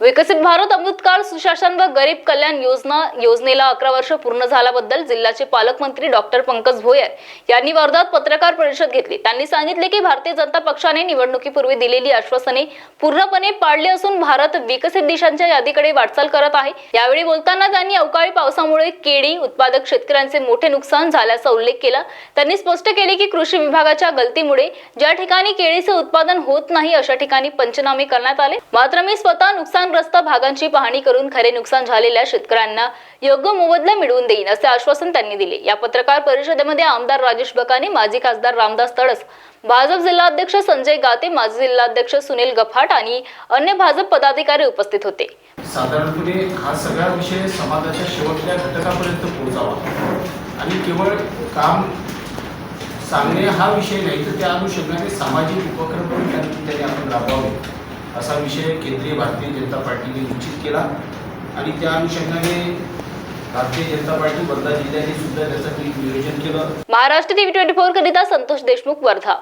विकसित भारत अमृतकाळ सुशासन व गरीब कल्याण योजना योजनेला अकरा वर्ष पूर्ण झाल्याबद्दल जिल्ह्याचे पालकमंत्री डॉक्टर पंकज भोयर यांनी वर्धात पत्रकार परिषद घेतली. त्यांनी सांगितले की भारतीय जनता पक्षाने निवडणुकीपूर्वी दिलेली आश्वासने पूर्णपणे पाळली असून भारत विकसित देशांच्या यादीकडे वाटचाल करत आहे. यावेळी बोलताना त्यांनी अवकाळी पावसामुळे केळी उत्पादक शेतकऱ्यांचे मोठे नुकसान झाल्याचा उल्लेख केला. त्यांनी स्पष्ट केले की कृषी विभागाच्या गलतीमुळे ज्या ठिकाणी केळीचे उत्पादन होत नाही अशा ठिकाणी पंचनामे करण्यात आले. मात्र मी स्वतः नुकसान नुकसानग्रस्त भागांची पाहणी करून खरे नुकसान झालेल्या शेतकऱ्यांना योग्य मोबदला मिळवून देईन असे आश्वासन त्यांनी दिले. या पत्रकार परिषदेमध्ये आमदार राजेश बकाने माजी खासदार रामदास तडस भाजप जिल्हाध्यक्ष संजय गाते माजी जिल्हाध्यक्ष सुनील गफाट आणि अन्य भाजप पदाधिकारी उपस्थित होते. साधारणपणे हा सगळा विषय समाजाच्या शेवटच्या घटकापर्यंत पोहोचावा. आणि केवळ काम सांगणे हा विषय नाही तर त्या अनुषंगाने सामाजिक उपक्रम असा विषय केंद्रीय भारतीय जनता पार्टीने निश्चित केला. आणि त्या अनुषंगाने भारतीय जनता पार्टी वर्धा जिल्ह्याने सुद्धा त्यासाठी नियोजन केलं. महाराष्ट्र टीव्ही ट्वेंटी फोर करिता संतोष देशमुख वर्धा.